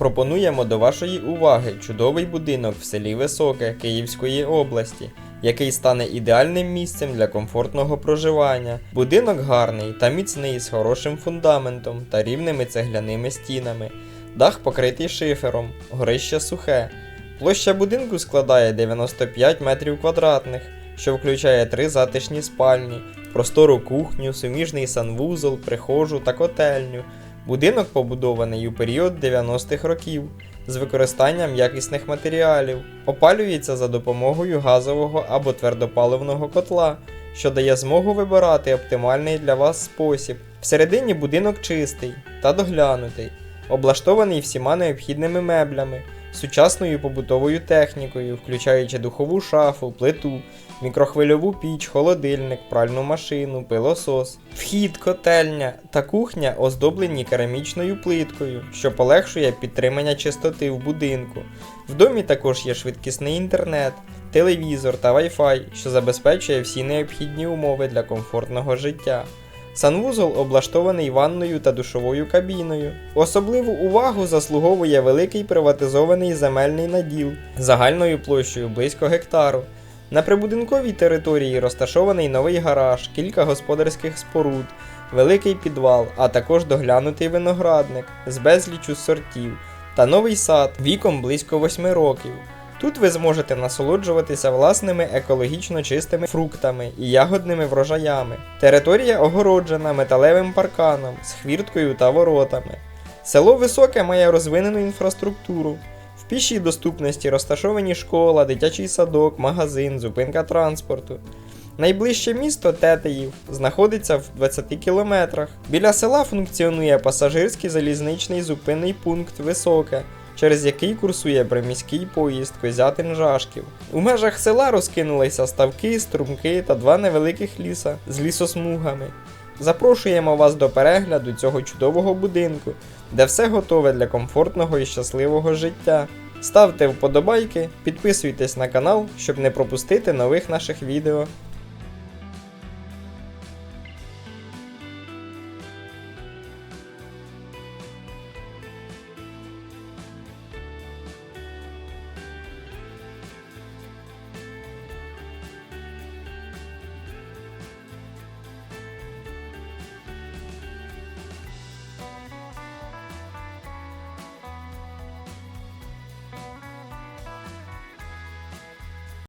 Пропонуємо до вашої уваги чудовий будинок в селі Високе Київської області, який стане ідеальним місцем для комфортного проживання. Будинок гарний та міцний з хорошим фундаментом та рівними цегляними стінами. Дах покритий шифером, горище сухе. Площа будинку складає 95 метрів квадратних, що включає три затишні спальні, простору кухню, суміжний санвузол, прихожу та котельню. Будинок побудований у період 90-х років з використанням якісних матеріалів, опалюється за допомогою газового або твердопаливного котла, що дає змогу вибирати оптимальний для вас спосіб. Всередині будинок чистий та доглянутий, облаштований всіма необхідними меблями, сучасною побутовою технікою, включаючи духову шафу, плиту, мікрохвильову піч, холодильник, пральну машину, пилосос. Вхід, котельня та кухня оздоблені керамічною плиткою, що полегшує підтримання чистоти в будинку. В домі також є швидкісний інтернет, телевізор та Wi-Fi, що забезпечує всі необхідні умови для комфортного життя. Санвузол облаштований ванною та душовою кабіною. Особливу увагу заслуговує великий приватизований земельний наділ загальною площею близько гектару. На прибудинковій території розташований новий гараж, кілька господарських споруд, великий підвал, а також доглянутий виноградник з безлічу сортів та новий сад віком близько 8 років. Тут ви зможете насолоджуватися власними екологічно чистими фруктами і ягодними врожаями. Територія огороджена металевим парканом з хвірткою та воротами. Село Високе має розвинену інфраструктуру. В пішій доступності розташовані школа, дитячий садок, магазин, зупинка транспорту. Найближче місто Тетеїв знаходиться в 20 кілометрах. Біля села функціонує пасажирський залізничний зупинний пункт Високе, через який курсує приміський поїзд Козятин-Жашків. У межах села розкинулися ставки, струмки та два невеликих ліса з лісосмугами. Запрошуємо вас до перегляду цього чудового будинку, де все готове для комфортного і щасливого життя. Ставте вподобайки, підписуйтесь на канал, щоб не пропустити нових наших відео.